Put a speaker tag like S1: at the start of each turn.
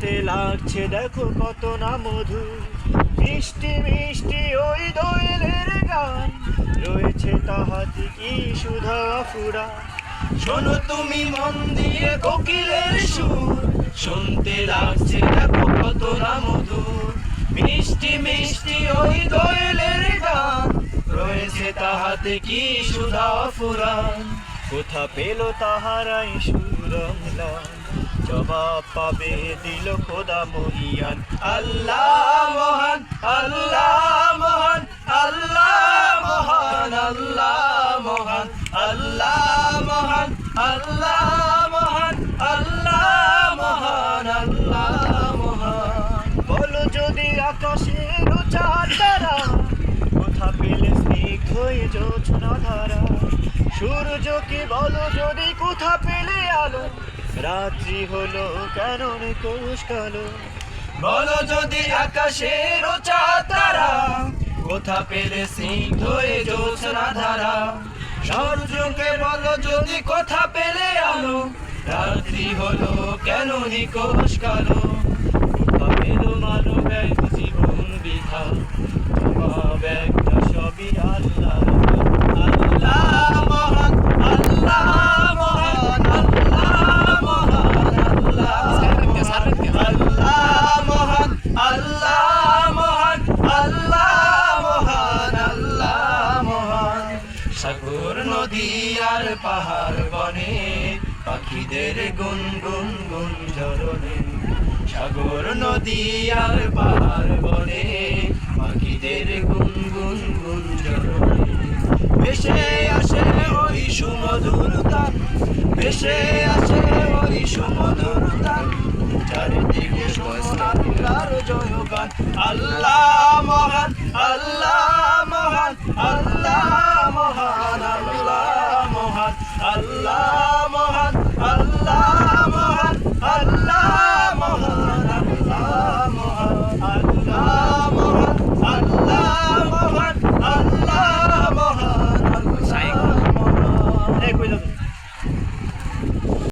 S1: শুনতে লাগছে, দেখো কত না মধু মিষ্টি মিষ্টি ওই দোয়েলের গান। রয়েছে তাহাতে কি সুধা ফুরা? শোনো তুমি মন দিয়ে কোকিলের সুর। শুনতে লাগছে, দেখো কত না মধু মিষ্টি মিষ্টি ওই দোয়েলের গান। রয়েছে তাহাতে কি সুধা ফুরান কোথা পেল তাহারাই সুরমলান জবাব পাবে দিল খোদা মহিয়ান। আল্লাহ মহান আল্লাহ মহান আল্লাহ মহান আল্লাহ মহান আল্লাহ মহান আল্লাহ মহান আল্লাহ মহান আল্লাহ মহান। বলো যদি আকাশের চার তারা কোথা পেলে স্নিগ্ধ হয়ে জোছনা ধারা। সূর্যকে বলো যদি কোথা পেলে আলো রাত্রি হলো কারণ কোষ কালো। বলো যদি আকাশের চা তারা, কোথা পেলে সিং হয়ে জোৎসনা ধারা? সূর্যকে বলো যদি কোথা পেলে আলো, রাত্রি হলো কেন নিকোষ কালো কোথা পেল মানব এক জীবন বিধা জবাব একটা সবই আল্লাহ আল্লাহ মহান আল্লাহ মহান আল্লাহ মহান আল্লাহ মহান আল্লাহ মহান আল্লাহ মহান আল্লাহ মহান সাগর নদী পাহাড় বনে, পাখিদের গুন গুন গুন সাগর, নদী আর পাহাড় বনে, পাখিদের গুন গুন গুন ঝরনে ভেসে আসে ওই সুমধুর তান ভেসে আসে ওই সুমধুর তান চারিদিকে মহান আল্লাহ মহান আল্লাহ Allah.